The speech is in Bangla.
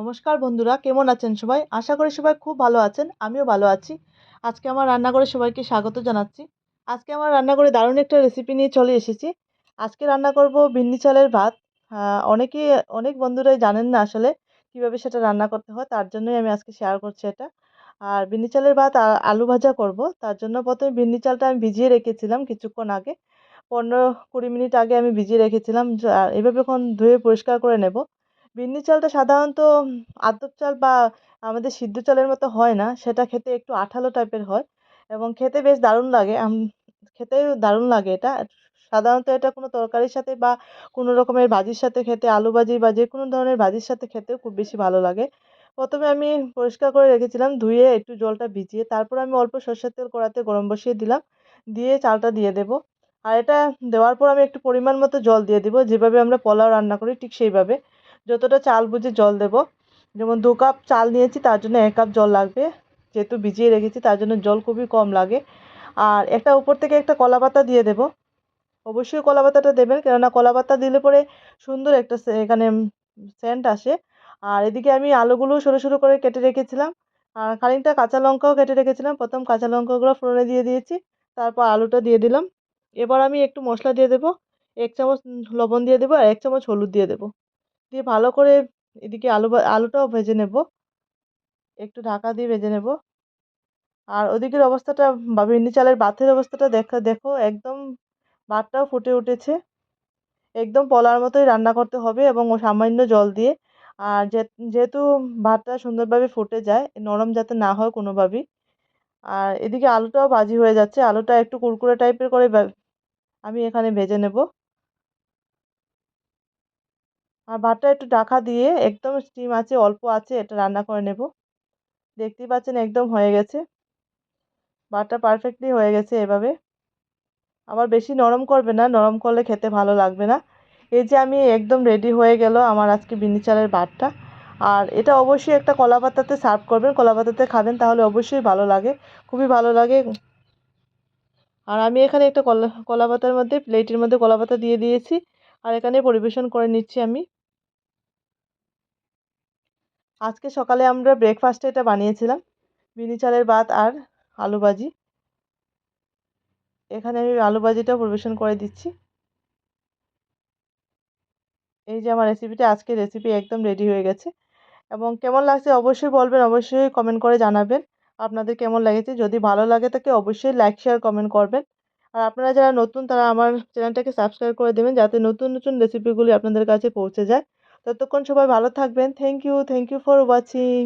নমস্কার বন্ধুরা কেমন আছেন সবাই? আশা করি সবাই খুব ভালো আছেন আমিও ভালো আছি। আজকে আমার রান্নাঘরে সবাইকে স্বাগত জানাচ্ছি। আজকে আমার রান্নাঘরে দারুণ একটা রেসিপি নিয়ে চলে এসেছি। আজকে রান্না করব বিন্নি চালের ভাত। আহ, অনেকেই অনেক বন্ধুরাই জানেন না আসলে কীভাবে সেটা রান্না করতে হয় তার জন্যই আমি আজকে শেয়ার করছি এটা। আর বিন্নি চালের ভাত আলু ভাজা করব। তার জন্য প্রথমে বিন্নি চালটা আমি ভিজিয়ে রেখেছিলাম কিছুক্ষণ আগে। পনেরো কুড়ি মিনিট আগে আমি ভিজিয়ে রেখেছিলাম। এভাবে এখন ধুয়ে পরিষ্কার করে নেব। বিন্নি চালটা সাধারণত আতপ চাল বা আমাদের সিদ্ধ চালের মতো হয় না। সেটা খেতে একটু আঠালো টাইপের হয় এবং খেতে বেশ দারুণ লাগে। খেতেও দারুণ লাগে এটা। সাধারণত এটা কোনো তরকারির সাথে বা কোনো রকমের ভাজির সাথে খেতে, আলু ভাজি বা যে কোনো ধরনের ভাজির সাথে খেতেও খুব বেশি ভালো লাগে। প্রথমে আমি পরিষ্কার করে রেখেছিলাম, ধুয়ে একটু জলটা ভিজিয়ে তারপর আমি অল্প সর্ষের তেল কড়াতে গরম বসিয়ে দিলাম, দিয়ে চালটা দিয়ে দেবো। আর এটা দেওয়ার পর আমি একটু পরিমাণ মতো জল দিয়ে দিব। যেভাবে আমরা পোলাও রান্না করি ঠিক সেইভাবে। যতটা চাল বুঝে জল দেব। যেমন দু কাপ চাল নিয়েছি, তার জন্য এক কাপ জল লাগবে। যেহেতু ভিজিয়ে রেখেছি, তার জন্য জল খুবই কম লাগে। আর একটা উপর থেকে একটা কলা পাতা দিয়ে দেব। অবশ্যই কলা পাতাটা দেবেন, কেননা কলা পাতা দিলে পরে সুন্দর একটা এখানে সেন্ট আসে। আর এদিকে আমি আলুগুলো সরু সরু করে কেটে রেখেছিলাম। আর খানিকটা কাঁচা লঙ্কাও কেটে রেখেছিলাম। প্রথম কাঁচা লঙ্কাগুলো ফোড়নে দিয়ে দিয়েছি, তারপর আলুটা দিয়ে দিলাম। এবার আমি একটু মশলা দিয়ে দেবো। এক চামচ লবণ দিয়ে দেবো আর এক চামচ হলুদ দিয়ে দেবো। দিয়ে ভালো করে এদিকে আলু আলুটাও ভেজে নেব। একটু ঢাকা দিয়ে ভেজে নেব। আর ওদিকের অবস্থাটা, বা চালের ভাতের অবস্থাটা দেখো দেখো একদম ভাতটাও ফুটে উঠেছে। একদম পলার মতোই রান্না করতে হবে এবং ও সামান্য জল দিয়ে। আর যেহেতু ভাতটা সুন্দরভাবে ফুটে যায়, নরম যাতে না হয় কোনোভাবেই। আর এদিকে আলুটাও ভাজি হয়ে যাচ্ছে। আলুটা একটু কুরকুরে টাইপের করে আমি এখানে ভেজে নেব। আর ভাতটা একটু ঢাকা দিয়ে একদম স্টিম আছে, অল্প আছে, এটা রান্না করে নেব। দেখতেই পাচ্ছেন একদম হয়ে গেছে। ভাতটা পারফেক্টলি হয়ে গেছে এভাবে। আবার বেশি নরম করবে না, নরম করলে খেতে ভালো লাগবে না। এই যে আমি একদম রেডি হয়ে গেল আমার আজকে বিন্নি চালের ভাতটা আর এটা অবশ্যই একটা কলা পাতাতে সার্ভ করবেন, কলা পাতাতে খাবেন, তাহলে অবশ্যই ভালো লাগে, খুবই ভালো লাগে। আর আমি এখানে একটা কলা কলা পাতার মধ্যে প্লেটের মধ্যে কলা পাতা দিয়ে দিয়েছি। আর এখানে পরিবেশন করে নিচ্ছি আমি। আজকে সকালে আমরা ব্রেকফাস্টে এটা বানিয়েছিলাম। বিনি চালের ভাত আর আলু ভাজি। এখানে আমি আলু ভাজিটা পরিবেশন করে দিচ্ছি। এই যে আমার রেসিপিটা আজকে রেসিপি একদম রেডি হয়ে গেছে। এবং কেমন লাগছে অবশ্যই বলবেন, অবশ্যই কমেন্ট করে জানাবেন। আপনাদের কেমন লেগেছে? যদি ভালো লাগে তাকে অবশ্যই লাইক শেয়ার কমেন্ট করবেন। আর আপনারা যারা নতুন, তারা আমার চ্যানেলটাকে সাবস্ক্রাইব করে দেবেন, যাতে নতুন নতুন রেসিপিগুলি আপনাদের কাছে পৌঁছে যায়। ততক্ষণ সবাই ভালো থাকবেন। Thank you thank you for watching